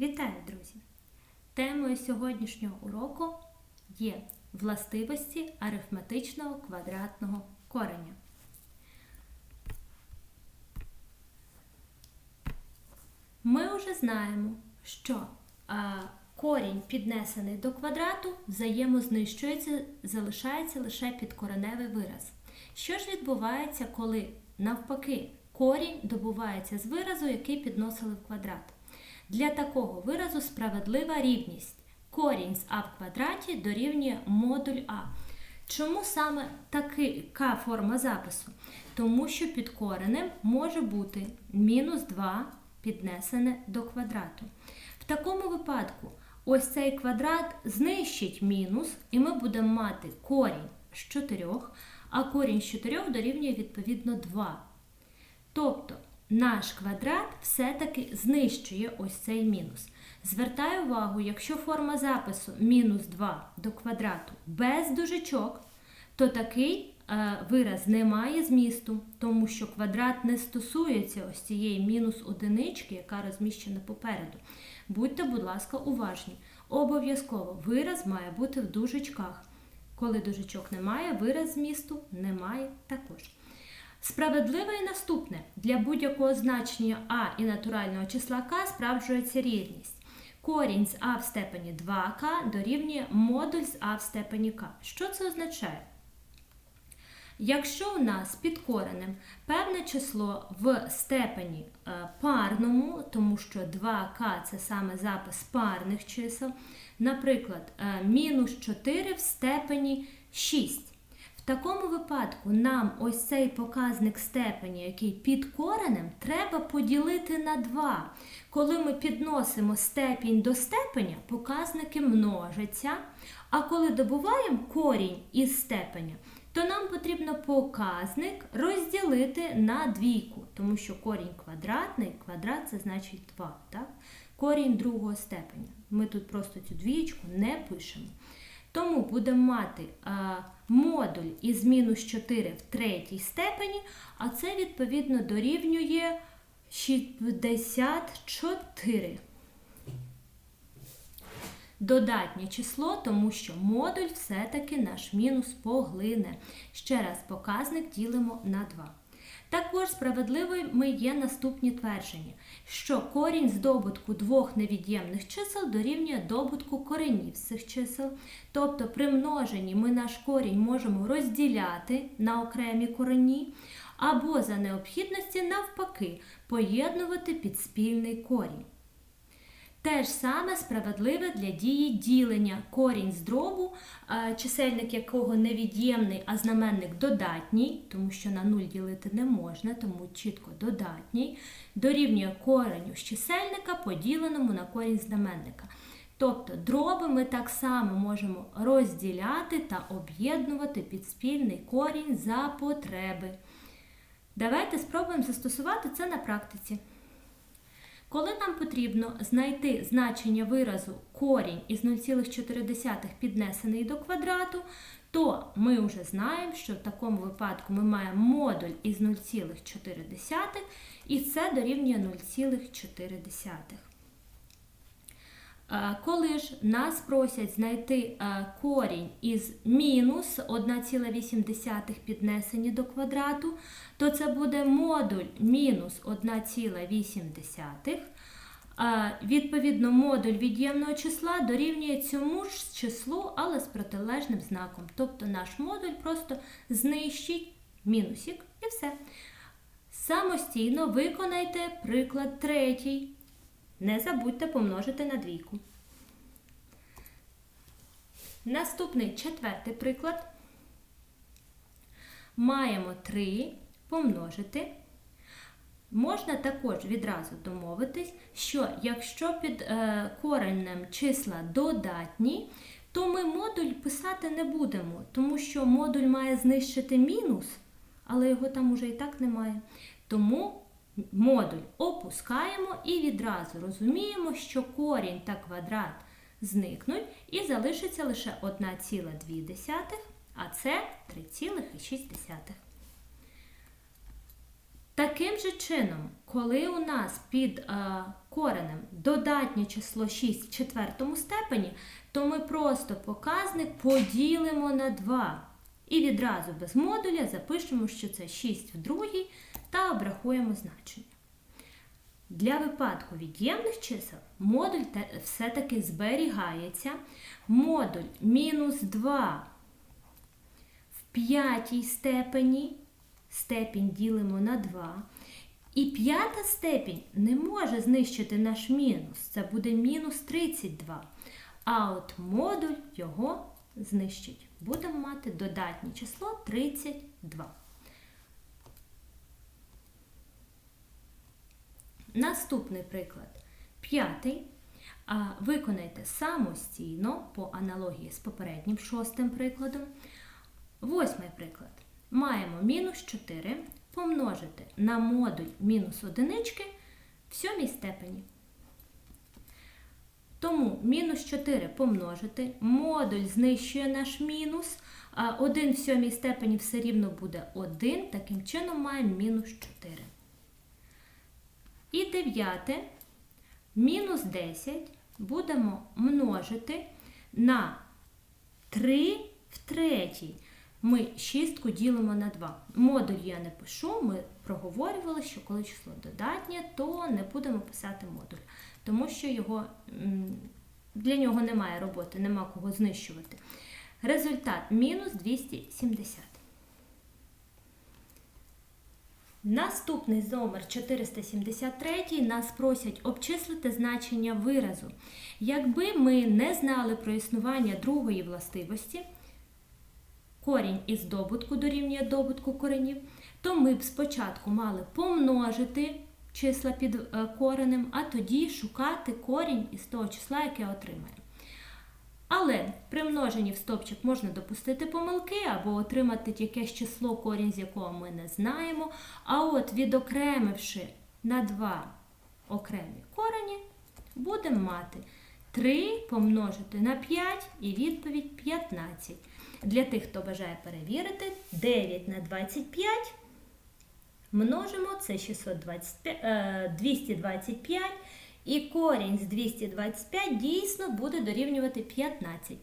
Вітаю, друзі! Темою сьогоднішнього уроку є властивості арифметичного квадратного кореня. Ми вже знаємо, що корінь, піднесений до квадрату, взаємознищується, залишається лише підкореневий вираз. Що ж відбувається, коли навпаки корінь добувається з виразу, який підносили в квадрат? Для такого виразу справедлива рівність. Корінь з а в квадраті дорівнює модуль А. Чому саме така форма запису? Тому що під коренем може бути мінус 2 піднесене до квадрату. В такому випадку ось цей квадрат знищить мінус, і ми будемо мати корінь з 4, а корінь з 4 дорівнює відповідно 2. Тобто наш квадрат все-таки знищує ось цей мінус. Звертаю увагу, якщо форма запису мінус 2 до квадрату без дужечок, то такий е, вираз не має змісту, тому що квадрат не стосується ось цієї мінус одинички, яка розміщена попереду. Будьте, будь ласка, уважні. Обов'язково вираз має бути в дужечках. Коли дужечок немає, вираз змісту немає також. Справедливе і наступне. Для будь-якого значення а і натурального числа k справджується рівність. Корінь з а в степені 2к дорівнює модуль з а в степені k. Що це означає? Якщо у нас під коренем певне число в степені е, парному, тому що 2к це саме запис парних чисел, наприклад, е, мінус 4 в степені 6. Такому випадку нам ось цей показник степені, який під коренем, треба поділити на 2. Коли ми підносимо степінь до степеня, показники множаться. А коли добуваємо корінь із степеня, то нам потрібно показник розділити на двійку, тому що корінь квадратний, квадрат це значить 2. Так? Корінь другого степеня. Ми тут просто цю двієчку не пишемо. Тому будемо мати модуль із мінус 4 в третій степені, а це відповідно дорівнює 64. Додатнє число, тому що модуль все-таки наш мінус поглине. Ще раз показник ділимо на 2. Також справедливими є наступні твердження, що корінь здобутку двох невід'ємних чисел дорівнює добутку коренів з цих чисел. Тобто при множенні ми наш корінь можемо розділяти на окремі корені, або за необхідності, навпаки, поєднувати під спільний корінь. Те ж саме справедливе для дії ділення корінь з дробу, чисельник якого невід'ємний, а знаменник додатній, тому що на 0 ділити не можна, тому чітко додатній, дорівнює кореню з чисельника, поділеному на корінь знаменника. Тобто дроби ми так само можемо розділяти та об'єднувати під спільний корінь за потреби. Давайте спробуємо застосувати це на практиці. Коли нам потрібно знайти значення виразу корінь із 0,4 піднесений до квадрату, то ми вже знаємо, що в такому випадку ми маємо модуль із 0,4 і це дорівнює 0,4. Коли ж нас просять знайти корінь із мінус 1,8 піднесені до квадрату, то це буде модуль мінус 1,8. Відповідно, модуль від'ємного числа дорівнює цьому ж числу, але з протилежним знаком. Тобто наш модуль просто знищить мінусик і все. Самостійно виконайте приклад третій. Не забудьте помножити на двійку. Наступний четвертий приклад. Маємо 3 помножити. Можна також відразу домовитись, що якщо під е, коренем числа додатні, то ми модуль писати не будемо, тому що модуль має знищити мінус, але його там уже і так немає. Тому модуль опускаємо і відразу розуміємо, що корінь та квадрат зникнуть і залишиться лише 1,2, а це 3,6. Таким же чином, коли у нас під е, коренем додатнє число 6 в четвертому степені, то ми просто показник поділимо на 2. І відразу без модуля запишемо, що це 6 в другій та обрахуємо значення. Для випадку від'ємних чисел модуль все-таки зберігається. Модуль мінус 2 в п'ятій степені, степінь ділимо на 2. І п'ята степінь не може знищити наш мінус. Це буде мінус 32. А от модуль його знищить. Будемо мати додатнє число 32. Наступний приклад. П'ятий. Виконайте самостійно по аналогії з попереднім шостим прикладом. Восьмий приклад. Маємо мінус 4 помножити на модуль мінус одинички в сьомій степені. Тому мінус 4 помножити, модуль знищує наш мінус, а 1 в сьомій степені все рівно буде 1, таким чином маємо мінус 4. І дев'яте, мінус 10 будемо множити на 3 в третій. Ми шістку ділимо на 2. Модуль я не пишу, ми проговорювали, що коли число додатнє, то не будемо писати модуль, тому що його, для нього немає роботи, нема кого знищувати. Результат мінус 270. Наступний номер 473 нас просять обчислити значення виразу. Якби ми не знали про існування другої властивості, корінь із добутку дорівнює добутку коренів, то ми б спочатку мали помножити числа під е, коренем, а тоді шукати корінь із того числа, яке отримаємо. Але при множенні в стопчик можна допустити помилки або отримати якесь число, корінь з якого ми не знаємо. А от відокремивши на два окремі корені, будемо мати 3 помножити на 5 і відповідь 15. Для тих, хто бажає перевірити, 9 на 25 множимо це 625, 225. І корінь з 225 дійсно буде дорівнювати 15.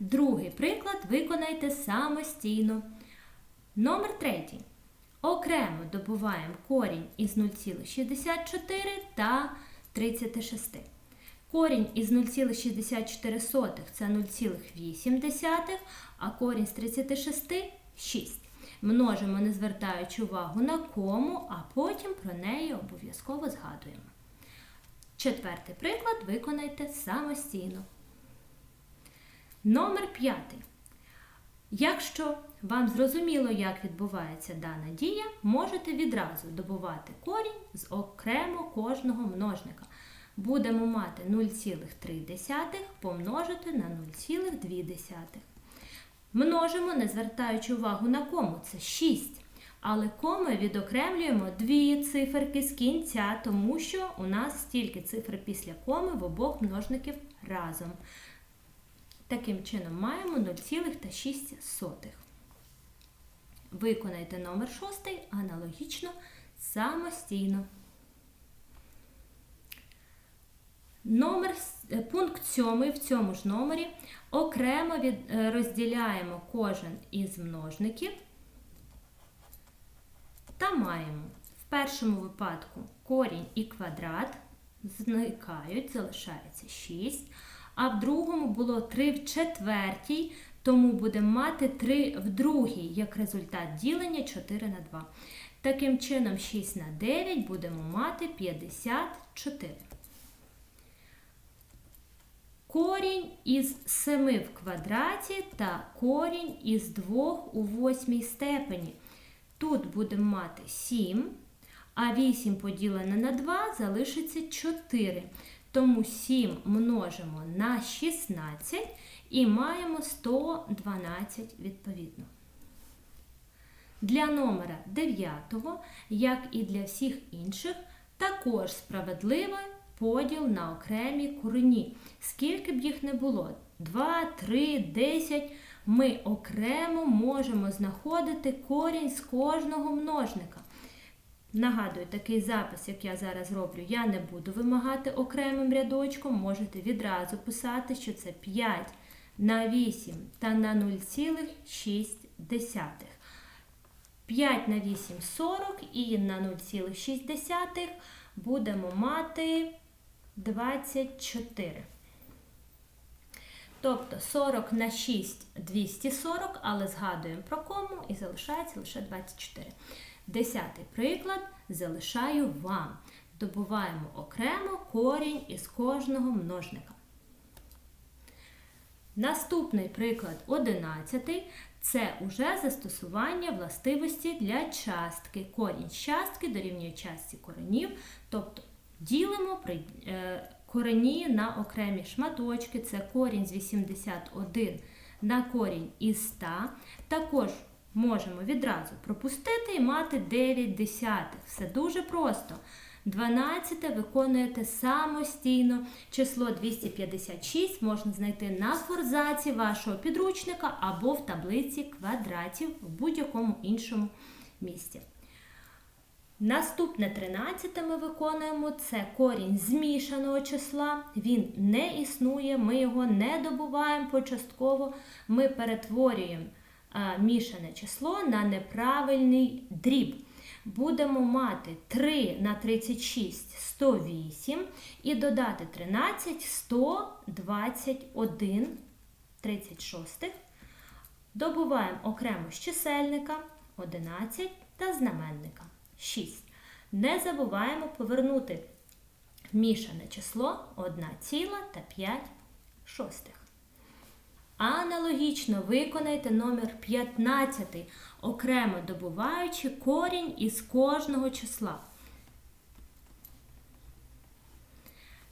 Другий приклад виконайте самостійно. Номер третій. Окремо добуваємо корінь із 0,64 та 36. Корінь із 0,64 це 0,8, а корінь з 36 6. Множимо, не звертаючи увагу на кому, а потім про неї обов'язково згадуємо. Четвертий приклад виконайте самостійно. Номер п'ятий. Якщо вам зрозуміло, як відбувається дана дія, можете відразу добувати корінь з окремо кожного множника. Будемо мати 0,3 помножити на 0,2. Множимо, не звертаючи увагу на кому, це 6. Але коми відокремлюємо дві циферки з кінця, тому що у нас стільки цифр після коми в обох множників разом. Таким чином маємо 0,6. Виконайте номер 6 аналогічно самостійно. Номер, е, Пункт 7 в цьому ж номері окремо від, е, розділяємо кожен із множників та маємо в першому випадку корінь і квадрат зникають, залишається 6. А в другому було 3 в четвертій, тому будемо мати 3 в другій, як результат ділення 4 на 2. Таким чином, 6 на 9 будемо мати 54. Корінь із 7 в квадраті та корінь із 2 у восьмій степені. Тут будемо мати 7, а 8 поділене на 2 залишиться 4. Тому 7 множимо на 16 і маємо 112 відповідно. Для номера 9, як і для всіх інших, також справедливий поділ на окремі корені. Скільки б їх не було, 2, 3, 10 ми окремо можемо знаходити корінь з кожного множника. Нагадую, такий запис, як я зараз роблю, я не буду вимагати окремим рядочком. Можете відразу писати, що це 5 на 8 та на 0,6. 5 на 8 40 і на 0,6 будемо мати 24. Тобто 40 на 6 240, але згадуємо про кому і залишається лише 24. Десятий приклад залишаю вам. Добуваємо окремо корінь із кожного множника. Наступний приклад 11 це уже застосування властивості для частки. Корінь частки дорівнює частці коренів, тобто ділимо е, корені на окремі шматочки. Це корінь з 81 на корінь із 100. Також можемо відразу пропустити і мати 9 десятих. Все дуже просто. 12 виконуєте самостійно. Число 256 можна знайти на форзаці вашого підручника або в таблиці квадратів в будь-якому іншому місці. Наступне 13 ми виконуємо це корінь змішаного числа. Він не існує, ми його не добуваємо почастково, ми перетворюємо а, мішане число на неправильний дріб. Будемо мати 3 на 36 108 і додати 13 121 36. Добуваємо окремо з чисельника 11 та знаменника 6. Не забуваємо повернути мішане число 1,5 шостих. Аналогічно виконайте номер 15, окремо добуваючи корінь із кожного числа.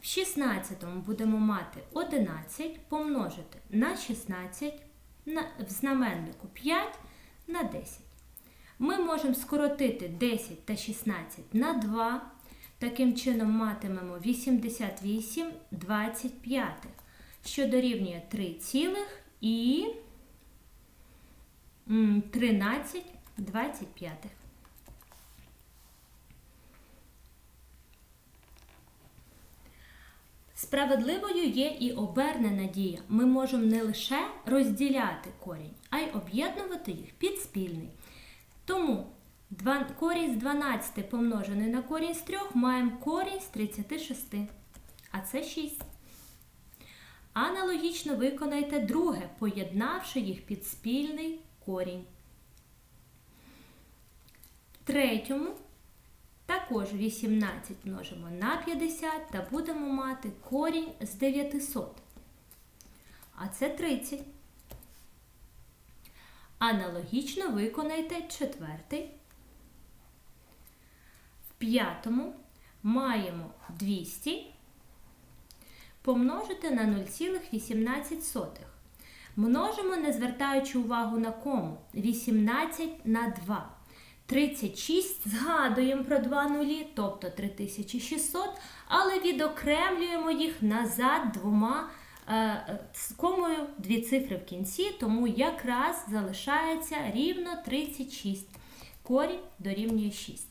В 16 будемо мати 11 помножити на 16 на, в знаменнику 5 на 10. Ми можемо скоротити 10 та 16 на 2. Таким чином матимемо 88 25 що дорівнює 3 цілих і 13 25. Справедливою є і обернена дія. Ми можемо не лише розділяти корінь, а й об'єднувати їх під спільний. Тому корінь з 12 помножений на корінь з 3 маємо корінь з 36, а це 6. Аналогічно виконайте друге, поєднавши їх під спільний корінь. Третьому також 18 множимо на 50 та будемо мати корінь з 900. А це 30. Аналогічно виконайте четвертий. В п'ятому маємо 200 помножити на 0,18. Множимо, не звертаючи увагу на кому. 18 на 2. 36 згадуємо про 2 нулі, тобто 3600, але відокремлюємо їх назад двома з комою дві цифри в кінці, тому якраз залишається рівно 36. Корінь дорівнює 6.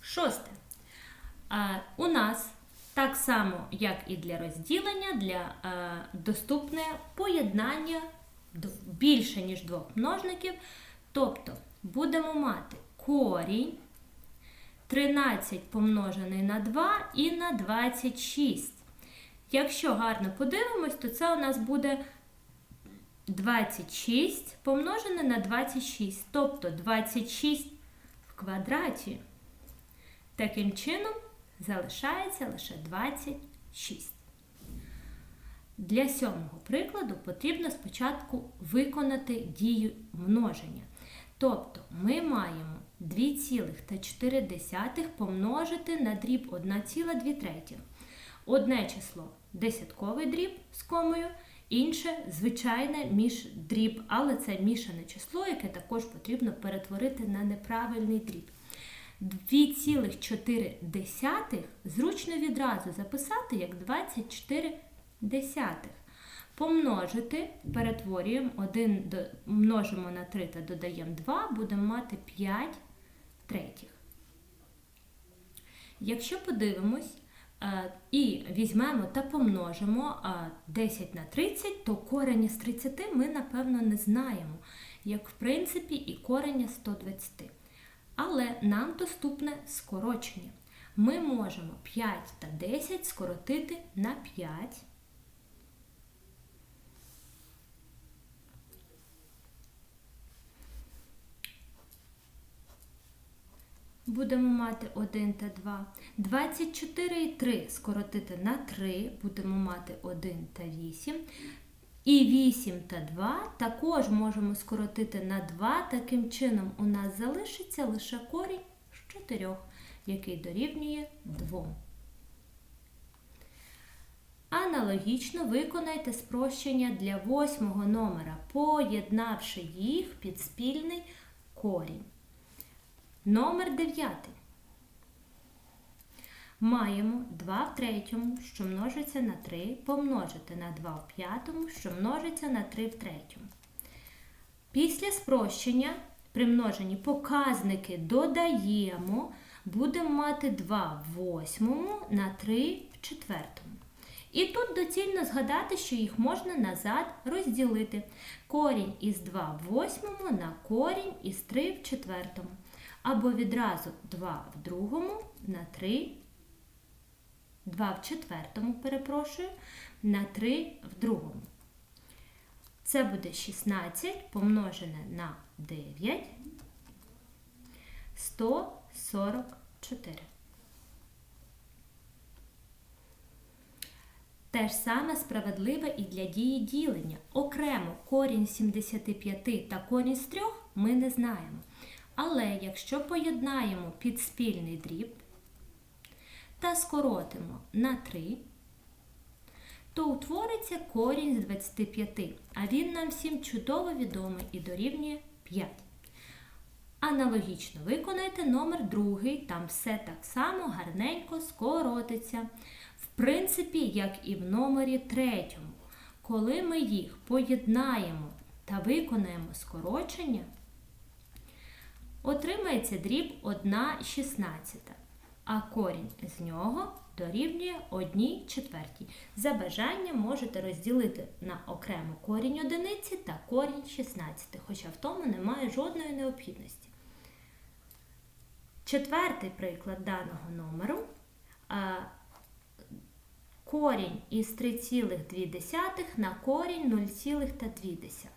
Шосте. У нас так само, як і для розділення, для доступне поєднання більше, ніж двох множників. Тобто будемо мати корінь 13 помножений на 2 і на 26. Якщо гарно подивимось, то це у нас буде 26 помножене на 26, тобто 26 в квадраті. Таким чином, залишається лише 26. Для сьомого прикладу потрібно спочатку виконати дію множення. Тобто ми маємо 2,4 помножити на дріб 1,2. Одне число десятковий дріб з комою, інше звичайне міждріб, але це мішане число, яке також потрібно перетворити на неправильний дріб. 2,4 зручно відразу записати як 24 десятих. Помножити, перетворюємо 1 до, множимо на 3 та додаємо 2, будемо мати 5 третіх. Якщо подивимось е, і візьмемо та помножимо е, 10 на 30, то корення з 30 ми, напевно, не знаємо, як в принципі і корення 120. Але нам доступне скорочення. Ми можемо 5 та 10 скоротити на 5. Будемо мати 1 та 2. 24 і 3 скоротити на 3, будемо мати 1 та 8. І 8 та 2 також можемо скоротити на 2. Таким чином у нас залишиться лише корінь з 4, який дорівнює 2. Аналогічно виконайте спрощення для восьмого номера, поєднавши їх під спільний корінь. Номер 9. Маємо 2 в третьому, що множиться на 3, помножити на 2 в п'ятому, що множиться на 3 в третьому. Після спрощення при множенні показники додаємо, будемо мати 2 в восьмому на 3 в четвертому. І тут доцільно згадати, що їх можна назад розділити. Корінь із 2 в восьмому на корінь із 3 в четвертому. Або відразу 2 в другому на 3, 2 в четвертому, перепрошую, на 3 в другому. Це буде 16 помножене на 9, 144. Те ж саме справедливе і для дії ділення. Окремо корінь 75 та корінь з 3 ми не знаємо. Але якщо поєднаємо підспільний дріб та скоротимо на 3, то утвориться корінь з 25, а він нам всім чудово відомий і дорівнює 5. Аналогічно виконайте номер другий, там все так само гарненько скоротиться. В принципі, як і в номері третьому. Коли ми їх поєднаємо та виконаємо скорочення, отримається дріб 1 шістнадцята, а корінь з нього дорівнює 1 четвертій. За бажанням можете розділити на окремо корінь одиниці та корінь 16, хоча в тому немає жодної необхідності. Четвертий приклад даного номеру. Корінь із 3,2 на корінь 0,2.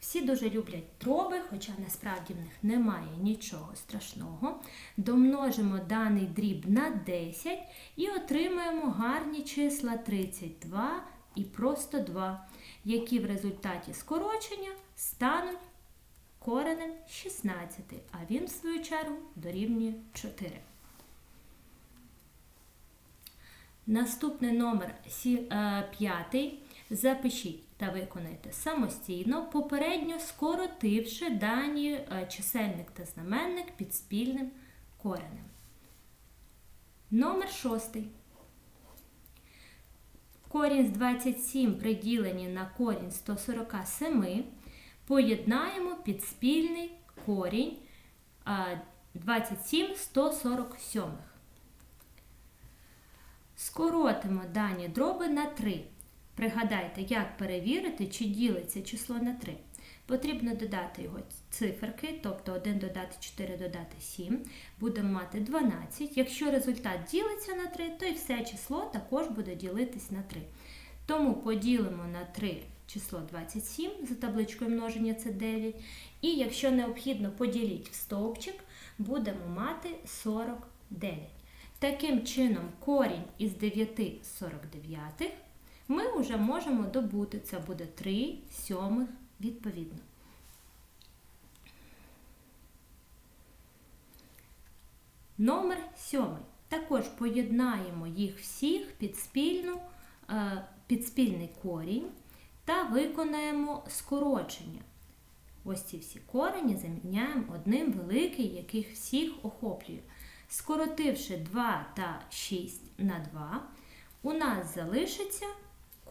Всі дуже люблять дроби, хоча насправді в них немає нічого страшного. Домножимо даний дріб на 10 і отримаємо гарні числа 32 і просто 2, які в результаті скорочення стануть коренем 16, а він, в свою чергу, дорівнює 4. Наступний номер 5 запишіть та виконайте самостійно, попередньо скоротивши дані е, чисельник та знаменник під спільним коренем. Номер 6. Корінь з 27 приділені на корінь 147. Поєднаємо під спільний корінь 27 147. Скоротимо дані дроби на 3. Пригадайте, як перевірити, чи ділиться число на 3. Потрібно додати його циферки, тобто 1 додати 4 додати 7. Будемо мати 12. Якщо результат ділиться на 3, то і все число також буде ділитись на 3. Тому поділимо на 3 число 27, за табличкою множення це 9. І якщо необхідно поділіть в стовпчик, будемо мати 49. Таким чином, корінь із 9 49 ми вже можемо добути. Це буде 3 сьомих відповідно. Номер сьомий. Також поєднаємо їх всіх під, спільну, е, під спільний корінь та виконаємо скорочення. Ось ці всі корені заміняємо одним великий, яких всіх охоплює. Скоротивши 2 та 6 на 2, у нас залишиться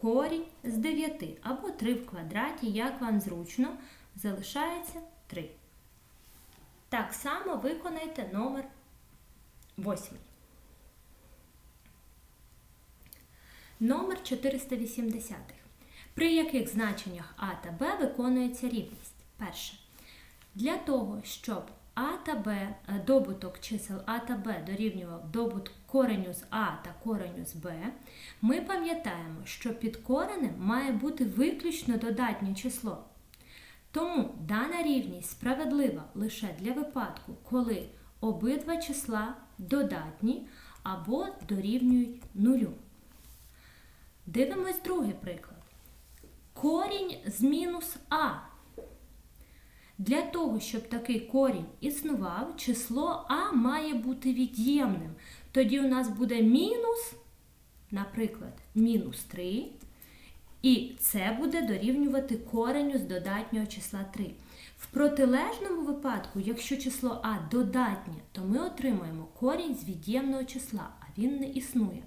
корінь з 9 або 3 в квадраті, як вам зручно, залишається 3. Так само виконайте номер 8. Номер 480. При яких значеннях А та Б виконується рівність? Перше. Для того, щоб А та Б, е, добуток чисел А та Б дорівнював добутку кореню з А та кореню з Б, ми пам'ятаємо, що під коренем має бути виключно додатнє число. Тому дана рівність справедлива лише для випадку, коли обидва числа додатні або дорівнюють нулю. Дивимось другий приклад. Корінь з мінус А. Для того, щоб такий корінь існував, число А має бути від'ємним. Тоді у нас буде мінус, наприклад, мінус 3. І це буде дорівнювати кореню з додатнього числа 3. В протилежному випадку, якщо число А додатнє, то ми отримаємо корінь з від'ємного числа, а він не існує.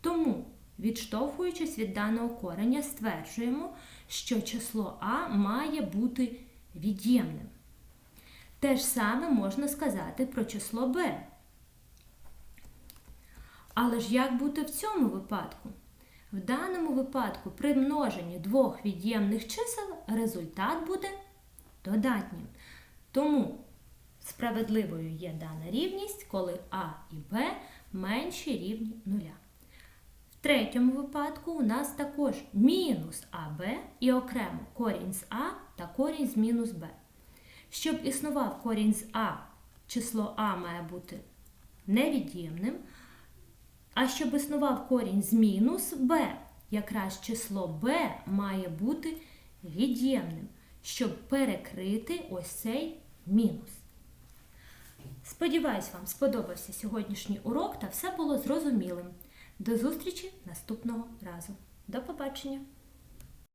Тому, відштовхуючись від даного кореня, стверджуємо, що число А має бути від'ємним. Те ж саме можна сказати про число Б. Але ж як бути в цьому випадку? В даному випадку при множенні двох від'ємних чисел результат буде додатнім. Тому справедливою є дана рівність, коли А і Б менші рівні нуля. В третьому випадку у нас також мінус АБ і окремо корінь з А та корінь з мінус Б. Щоб існував корінь з А, число А має бути невід'ємним. А щоб існував корінь з мінус b, якраз число b має бути від'ємним, щоб перекрити ось цей мінус. Сподіваюсь, вам сподобався сьогоднішній урок та все було зрозумілим. До зустрічі наступного разу. До побачення!